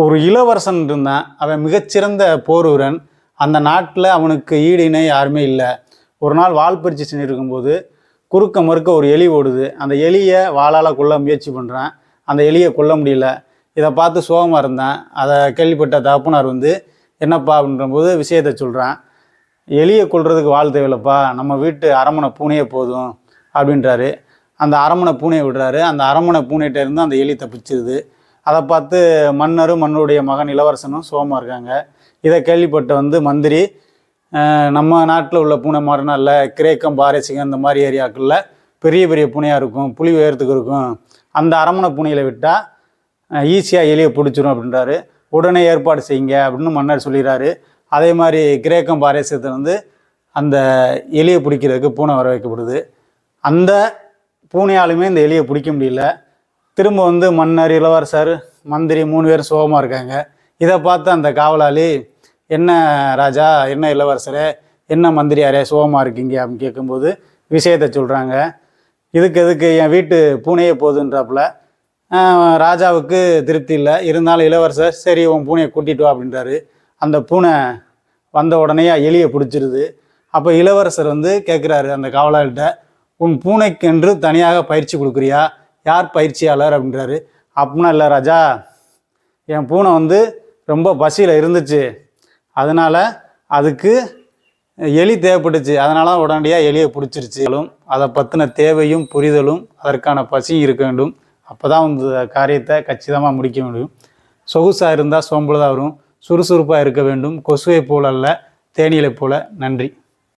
ஒரு இளவரசன் இருந்தான். அவன் மிகச்சிறந்த போர் வீரன் அந்த நாட்டில் அவனுக்கு ஈடு இணை யாருமே இல்லை. ஒரு நாள் வால் பறிச்சு செஞ்சுருக்கும்போது குறுக்க மறுக்க ஒரு எலி ஓடுது. அந்த எலியை வாளால் கொல்ல முயற்சி பண்ணுறான் அந்த எலியை கொல்ல முடியல. இதை பார்த்து சோகமாக இருந்தேன். அதை கேள்விப்பட்ட தகப்பனார் வந்து என்னப்பா? அப்படின்றபோது விஷயத்தை சொல்கிறான் எலியை கொள்றதுக்கு வாழ் தேவையில்லப்பா. நம்ம வீட்டு அரமனை பூனையே போதும். அப்படின்றாரு. அந்த அரமனை பூனையை விடுறாரு. அந்த அரமனை பூனைகிட்ட இருந்து அந்த எலி தப்பிச்சிருது. அதை பார்த்து மன்னரும் மன்னருடைய மகன் இளவரசனும் சோகமாக இருக்காங்க. இதை கேள்விப்பட்ட வந்து மந்திரி நம்ம நாட்டில் உள்ள பூனை மாதிரினா இல்லை கிரேக்கம் பாரசிகம் இந்த மாதிரி ஏரியாக்களில் பெரிய பெரிய பூனையாக இருக்கும் புலி உயரத்துக்கு இருக்கும். அந்த அரமனை பூனையில் விட்டால் ஈஸியாக எலியை பிடிச்சிரும் அப்படின்றாரு. உடனே ஏற்பாடு செய்யுங்க அப்படின்னு மன்னர் சொல்லிடுறாரு. அதே மாதிரி கிரேக்கம் பாரசீகத்தில் வந்து அந்த எலியை பிடிக்கிறதுக்கு பூனை வர வைக்கப்படுது. அந்த பூனையாலுமே இந்த எலியை பிடிக்க முடியல. திரும்ப வந்து மன்னர் இளவரசர் மந்திரி மூணு பேரும் சோகமாக இருக்காங்க. இதை பார்த்து அந்த காவலாளி என்ன ராஜா என்ன இளவரசரே என்ன மந்திரியாரே சோகமாக இருக்கீங்க? அப்படின்னு கேட்கும்போது விஷயத்தை சொல்கிறாங்க இதுக்கு எதுக்கு என் வீட்டு பூனையே போகுதுன்றாப்புல ராஜாவுக்கு திருப்தி இல்லை. இருந்தாலும் இளவரசர் சரி உன் பூனையை கூட்டிட்டு வா அப்படின்றாரு. அந்த பூனை வந்த உடனே எலியை பிடிச்சிருது. அப்போ இளவரசர் வந்து கேட்குறாரு அந்த காவலாளிகிட்ட உன் பூனைக்கென்று தனியாக பயிற்சி கொடுக்குறியா? யார் பயிற்சியாளர் அப்படின்றாரு. அப்படின்னா இல்லை ராஜா என் பூனை வந்து ரொம்ப பசியில் இருந்துச்சு. அதனால் அதுக்கு எலி தேவைப்பட்டுச்சு. அதனால தான் உடனடியாக எலியை பிடிச்சிருச்சு. அதை பற்றின தேவையும் புரிதலும் அதற்கான பசியும் இருக்க வேண்டும். அப்போ தான் இந்த காரியத்தை கச்சிதமாக முடிக்க முடியும். சொகுசாக இருந்தால் சோம்பலதாக வரும். சுறுசுறுப்பாக இருக்க வேண்டும். கொசுவை போல அல்ல தேனியலை போல. நன்றி.